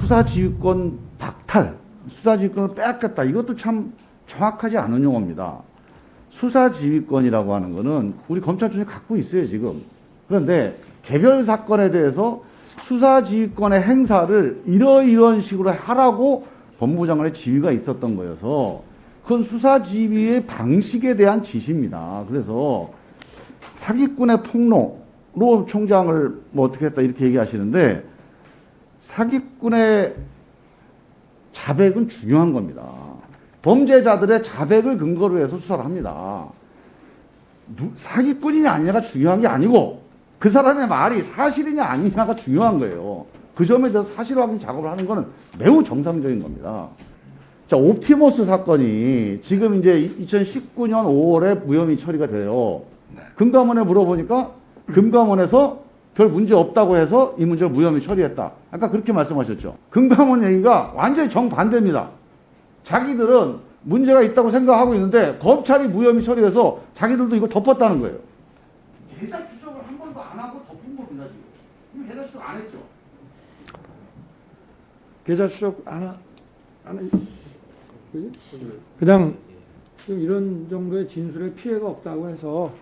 수사지휘권 박탈, 수사지휘권을 빼앗겼다. 이것도 참 정확하지 않은 용어입니다. 수사지휘권이라고 하는 거는 우리 검찰청이 갖고 있어요, 지금. 그런데 개별 사건에 대해서 수사지휘권의 행사를 이러이런 식으로 하라고 법무부 장관의 지휘가 있었던 거여서 그건 수사지휘의 방식에 대한 지시입니다. 그래서 사기꾼의 폭로로 총장을 뭐 어떻게 했다 이렇게 얘기하시는데 사기꾼의 자백은 중요한 겁니다. 범죄자들의 자백을 근거로 해서 수사를 합니다. 누- 사기꾼이냐 아니냐가 중요한 게 아니고 그 사람의 말이 사실이냐 아니냐가 중요한 거예요. 그 점에 대해서 사실 확인 작업을 하는 것은 매우 정상적인 겁니다. 자, 옵티머스 사건이 지금 이제 2019년 5월에 무혐의 처리가 돼요. 금감원에 물어보니까 금감원에서 별 문제 없다고 해서 이 문제를 무혐의 처리했다. 아까 그렇게 말씀하셨죠. 금감원 얘기가 완전히 정반대입니다. 자기들은 문제가 있다고 생각하고 있는데 검찰이 무혐의 처리해서 자기들도 이걸 덮었다는 거예요. 계좌 추적을 한 번도 안 하고 덮은 겁니다, 지금. 계좌 추적 안 했죠. 계좌 추적 안, 하- 안 하- 그냥 좀 이런 정도의 진술에 피해가 없다고 해서